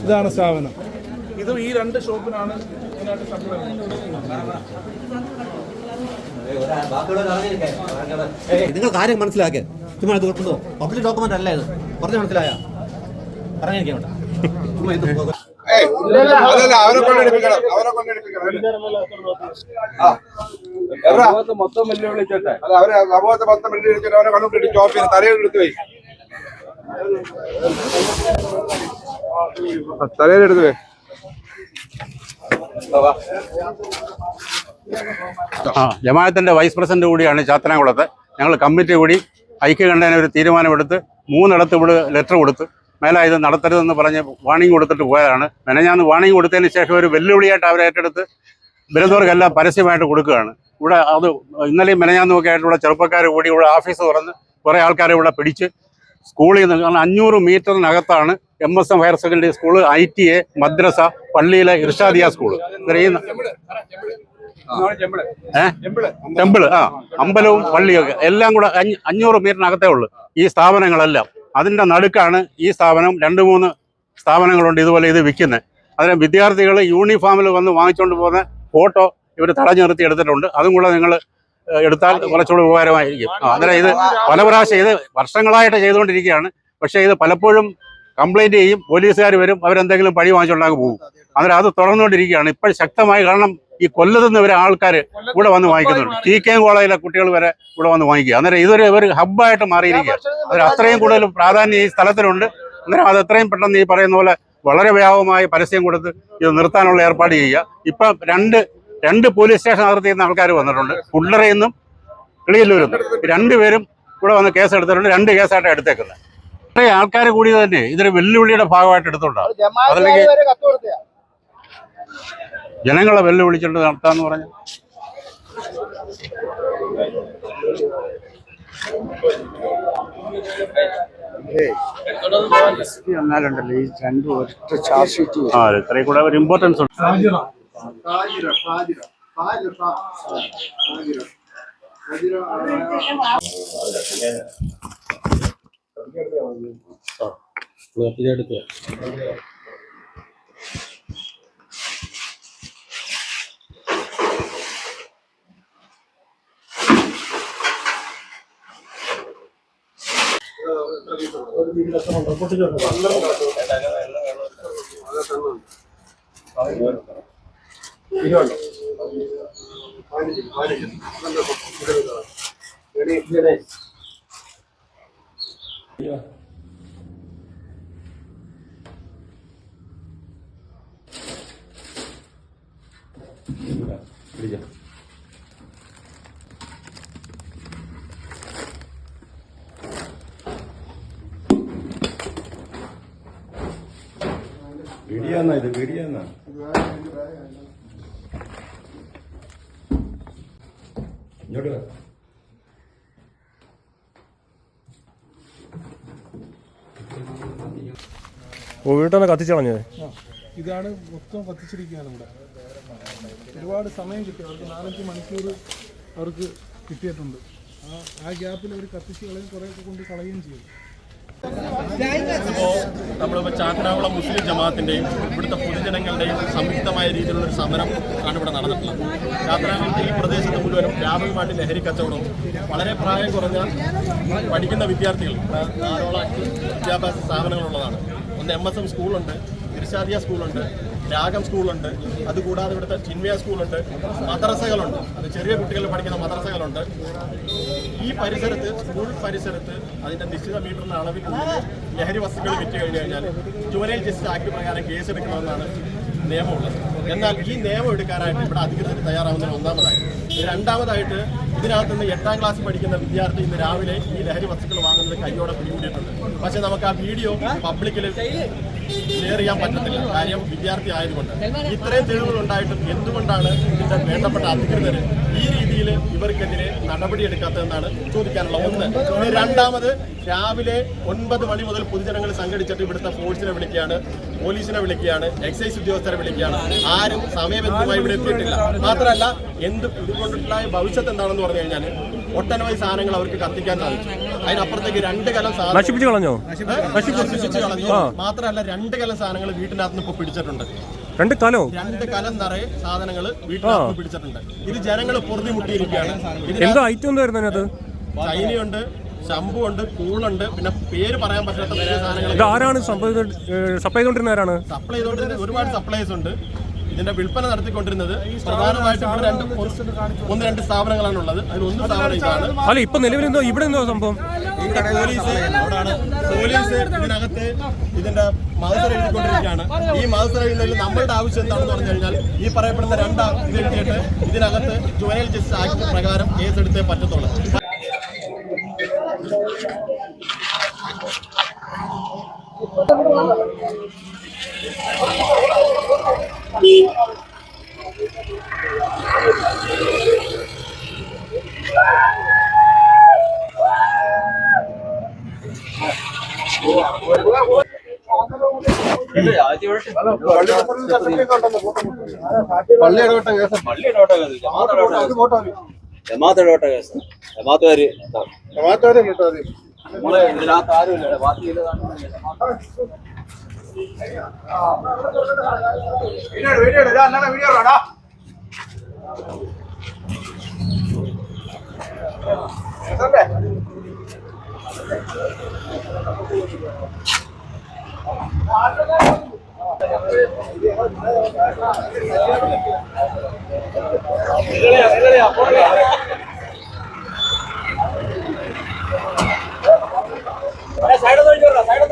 ഇതാണ് സ്ഥാപനം. ഇതും ഈ രണ്ട് ഷോപ്പിനാണ് നിങ്ങൾ കാര്യം മനസ്സിലാക്കിയ ചുമ്മാ ഇത് കൊടുക്കുന്നോ പബ്ലിക് ഡോക്യുമെന്റ് അല്ല ഇത്. പറഞ്ഞു മനസ്സിലായ. പറഞ്ഞിരിക്കാം ചുമ്മാ ഇത് പോ- എവിടാ? മൊത്തം ആ വൈസ് പ്രസിഡന്റ് കൂടിയാണ് ചാത്തനാകുളത്ത്. ഞങ്ങൾ കമ്മിറ്റി കൂടി ഐക്യകണ്ഠേന ഒരു തീരുമാനമെടുത്ത് മൂന്നിടത്ത് ഇവിടെ ലെറ്റർ കൊടുത്ത് മേലെ ഇത് നടത്തരുതെന്ന് പറഞ്ഞ് വാണിംഗ് കൊടുത്തിട്ട് പോയതാണ്. മെനഞ്ഞാന്ന് വാണിംഗ് കൊടുത്തതിന് ശേഷം ഒരു വെല്ലുവിളിയായിട്ട് അവരെ ഏറ്റെടുത്ത് ബിരുദവർക്കെല്ലാം പരസ്യമായിട്ട് കൊടുക്കുകയാണ്. ഇവിടെ അത് ഇന്നലെയും മെനഞ്ഞാന്ന് ഒക്കെ ആയിട്ട് ഇവിടെ ചെറുപ്പക്കാർ കൂടി ഇവിടെ ഓഫീസ് തുറന്ന് കുറേ ആൾക്കാരെ ഇവിടെ പിടിച്ച് സ്കൂളിൽ നിന്ന് കാരണം അഞ്ഞൂറ് മീറ്ററിനകത്താണ് M S M higher secondary school I T A മദ്രസ പള്ളിയിലെ ഇർഷാദിയ സ്കൂൾ ടെമ്പിൾ ആ അമ്പലവും പള്ളിയൊക്കെ എല്ലാം കൂടെ അഞ്ഞ- അഞ്ഞൂറ് മീറ്ററിനകത്തേ ഉള്ളൂ ഈ സ്ഥാപനങ്ങളെല്ലാം. അതിന്റെ നടുക്കാണ് ഈ സ്ഥാപനം. രണ്ട് മൂന്ന് സ്ഥാപനങ്ങളുണ്ട് ഇതുപോലെ ഇത് വിൽക്കുന്നത് അതിന് വിദ്യാർത്ഥികൾ യൂണിഫോമിൽ വന്ന് വാങ്ങിച്ചുകൊണ്ട് പോകുന്ന ഫോട്ടോ ഇവർ തടഞ്ഞു നിർത്തി എടുത്തിട്ടുണ്ട്. അതും കൂടെ നിങ്ങൾ എടുത്താൽ കുറച്ചുകൂടി ഉപകാരമായിരിക്കും. അന്നേരം ഇത് പല പ്രാവശ്യം ഇത് വർഷങ്ങളായിട്ട് ചെയ്തുകൊണ്ടിരിക്കുകയാണ്. പക്ഷേ ഇത് പലപ്പോഴും കംപ്ലൈന്റ് ചെയ്യും പോലീസുകാർ വരും അവരെന്തെങ്കിലും പഴി വാങ്ങിച്ചുകൊണ്ടാകും പോകും. അന്നേരം അത് തുടർന്നുകൊണ്ടിരിക്കുകയാണ്. ഇപ്പോൾ ശക്തമായി കാരണം ഈ കൊല്ലത്തുനിന്ന് വരെ ആൾക്കാർ ഇവിടെ വന്ന് വാങ്ങിക്കുന്നുണ്ട്. ടി കെ കോളേജിലെ കുട്ടികൾ വരെ ഇവിടെ വന്ന് വാങ്ങിക്കുക. അന്നേരം ഇതൊരു ഒരു ഹബ്ബായിട്ട് മാറിയിരിക്കുക. അവർ അത്രയും കൂടുതൽ പ്രാധാന്യം ഈ സ്ഥലത്തിനുണ്ട് അന്നേരം അത് എത്രയും പെട്ടെന്ന് ഈ പറയുന്ന പോലെ വളരെ വ്യാപകമായി പരസ്യം കൊടുത്ത് ഇത് നിർത്താനുള്ള ഏർപ്പാട് ചെയ്യുക. ഇപ്പം രണ്ട് രണ്ട് പോലീസ് സ്റ്റേഷൻ അതിർത്തിയിൽ നിന്ന് ആൾക്കാർ വന്നിട്ടുണ്ട് കുണ്ടറയിൽ നിന്നും. കിളിയല്ലൂരും രണ്ടുപേരും ഇവിടെ വന്ന് കേസ് എടുത്തിട്ടുണ്ട്. രണ്ട് കേസായിട്ട് എടുത്തേക്കുന്നത്. ഇത്രയും ആൾക്കാർ കൂടി തന്നെ ഇതൊരു വെല്ലുവിളിയുടെ ഭാഗമായിട്ട് എടുത്തോണ്ടാണ് അതല്ലെങ്കിൽ ജനങ്ങളെ വെല്ലുവിളിച്ചിട്ട് നടത്താന്ന് പറഞ്ഞു. എന്നാലുണ്ടല്ലോ ഈ രണ്ടും ഒറ്റ ചാർജ് ആ ഇത്രയും കൂടെ ഒരു ഇമ്പോർട്ടൻസ് ഉണ്ട്. ലക്ഷമുണ്ട് പൊട്ടിച്ചോണ്ട് ഇരുപത് പിടിക്കാം വീഡിയോന്നാ ഇത് വീഡിയോന്നാ ഇങ്ങോട്ട്. ഓ വീട്ടിൽ കത്തിച്ചു കളഞ്ഞത് ഇതാണ് മൊത്തം കത്തിച്ചിരിക്കുകയാണ് ഇവിടെ. ഒരുപാട് സമയം കിട്ടി. അവർക്ക് നാലഞ്ച് മണിക്കൂർ അവർക്ക് കിട്ടിയിട്ടുണ്ട്. ആ ആ ഗ്യാപ്പിൽ അവർ കത്തിച്ച് കളയും കുറേയൊക്കെ കൊണ്ട് കളയുകയും ചെയ്യും നമ്മളിപ്പോൾ ചാത്തനാകുളം മുസ്ലിം ജമാഅത്തിന്റെയും ഇവിടുത്തെ പൊതുജനങ്ങളുടെയും സംയുക്തമായ രീതിയിലുള്ള ഒരു സമരം ആണ് ഇവിടെ നടന്നിട്ടുള്ളത്. ചാത്തനാകുളത്തെ ഈ പ്രദേശത്ത് മുഴുവനും വ്യാപകമായിട്ട് ലഹരി കച്ചവടവും വളരെ പ്രായം കുറഞ്ഞ പഠിക്കുന്ന വിദ്യാർത്ഥികൾ ധാരാളം വിദ്യാഭ്യാസ സ്ഥാപനങ്ങളുള്ളതാണ്. ഒന്ന് എം എസ് എം സ്കൂളുണ്ട് ഇർഷാദിയ സ്കൂളുണ്ട് രാഗം സ്കൂളുണ്ട് അതുകൂടാതെ ഇവിടുത്തെ ചിന്മയ സ്കൂളുണ്ട് മദ്രസകളുണ്ട്. അത് ചെറിയ കുട്ടികൾ പഠിക്കുന്ന മദ്രസകളുണ്ട്. ഈ പരിസരത്ത് സ്കൂൾ പരിസരത്ത് അതിന്റെ നിശ്ചിത മീറ്ററിന്റെ അളവിൽ ലഹരി വസ്തുക്കൾ വിറ്റ് കഴിഞ്ഞു കഴിഞ്ഞാൽ ജുവനൈൽ ജസ്റ്റിസ് ആക്ട് പ്രകാരം കേസെടുക്കണമെന്നാണ് നിയമമുള്ളത്. എന്നാൽ ഈ നിയമം എടുക്കാനായിട്ട് ഇവിടെ അധികൃതർ തയ്യാറാവുന്നതിന് ഒന്നാമതായി. രണ്ടാമതായിട്ട് ഇതിനകത്ത് നിന്ന് എട്ടാം ക്ലാസ് പഠിക്കുന്ന വിദ്യാർത്ഥി ഇന്ന് രാവിലെ ഈ ലഹരി വസ്തുക്കൾ വാങ്ങുന്നത് കൈയോടെ പിടികൂടിയിട്ടുണ്ട്. പക്ഷെ നമുക്ക് ആ വീഡിയോ പബ്ലിക്കിൽ ഷെയർ ചെയ്യാൻ പറ്റത്തില്ല. കാര്യം വിദ്യാർത്ഥി ആയതുകൊണ്ട്. ഇത്രയും തെളിവുകൾ ഉണ്ടായിട്ടും എന്തുകൊണ്ടാണ് ഇതിന്റെ വേണ്ടപ്പെട്ട അധികൃതർ ഈ രീതിയിൽ ഇവർക്കെതിരെ നടപടിയെടുക്കാത്തതെന്നാണ് ചോദിക്കാനുള്ള ഒന്ന്. രണ്ടാമത് രാവിലെ ഒൻപത് മണി മുതൽ പൊതുജനങ്ങൾ സംഘടിച്ചിട്ട് ഇവിടുത്തെ ഫോഴ്സിനെ വിളിക്കുകയാണ് പോലീസിനെ വിളിക്കുകയാണ് എക്സൈസ് ഉദ്യോഗസ്ഥരെ വിളിക്കുകയാണ്. ആരും സമയബന്ധമായി ഇവിടെ എത്തിയിട്ടില്ല. മാത്രമല്ല എന്ത് ഇതുകൊണ്ടുണ്ടായ ഭവിഷ്യത്ത് എന്താണെന്ന് പറഞ്ഞു കഴിഞ്ഞാൽ ഒട്ടനവധി സാധനങ്ങൾ അവർക്ക് കത്തിക്കാൻ സാധിച്ചു. അതിനപ്പുറത്തേക്ക് രണ്ട് കലം സാധനം നശിപ്പിച്ചു കളഞ്ഞോ? നശിപ്പിച്ച് കളഞ്ഞു. മാത്രമല്ല രണ്ട് കലം സാധനങ്ങൾ വീട്ടിനകത്ത് നിന്ന് ഇപ്പൊ പിടിച്ചിട്ടുണ്ട്. രണ്ട് കലോ? രണ്ട് കലം നിറയെ സാധനങ്ങൾ വീട്ടിനകത്ത് പിടിച്ചിട്ടുണ്ട്. ഇത് ജനങ്ങൾ പൊറുതി മുട്ടിയിരിക്കുകയാണ് എന്താ ഐറ്റം എന്തായിരുന്നു അതിനകത്ത്? ചൈനയുണ്ട് ശംഭു ഉണ്ട് കൂളുണ്ട് പിന്നെ പേര് പറയാൻ പറ്റാത്ത ആരാണ് സപ്ലൈ ചെയ്തോ- ചെയ്തോണ്ടിരുന്ന ആരാണ്? സപ്ലൈ ചെയ്തോണ്ടിരുന്ന ഒരുപാട് സപ്ലൈസ് ഉണ്ട്. ഇതിന്റെ വിൽപ്പന നടത്തിക്കൊണ്ടിരുന്നത് പ്രധാനമായിട്ടും ഇവിടെ രണ്ട് ഒന്ന് രണ്ട് സ്ഥാപനങ്ങളാണ് ഉള്ളത് അതിൽ ഒന്ന് സ്ഥാപനം ഇതാണ്. അല്ല ഇപ്പൊ നിലവിൽ എന്തോ ഇവിടെ എന്തോ സംഭവം ഇവിടെ പോലീസ് പോലീസ് ഇതിനകത്ത് ഇതിന്റെ മത്സരം എഴുതിക്കൊണ്ടിരിക്കുകയാണ്. ഈ മത്സരം എഴുതുന്നതിൽ നമ്മളുടെ ആവശ്യം എന്താണെന്ന് പറഞ്ഞു കഴിഞ്ഞാൽ ഈ പറയപ്പെടുന്ന രണ്ടാം ഇത് എഴുതിയിട്ട് ഇതിനകത്ത് ജുവനൽ ജസ്റ്റിസ് ആക്ട് പ്രകാരം കേസെടുത്തേ പറ്റത്തുള്ളൂ. പള്ളി ഇടപെട്ട കേസ് ജമാഅത്തുകാരെ കേട്ടോ അത്. വീഡിയോ എടു, വീഡിയോ എടു. ഇതാ അണ്ണാ വീഡിയോ ഇടാടാ. കേസല്ലേ? സൈഡ്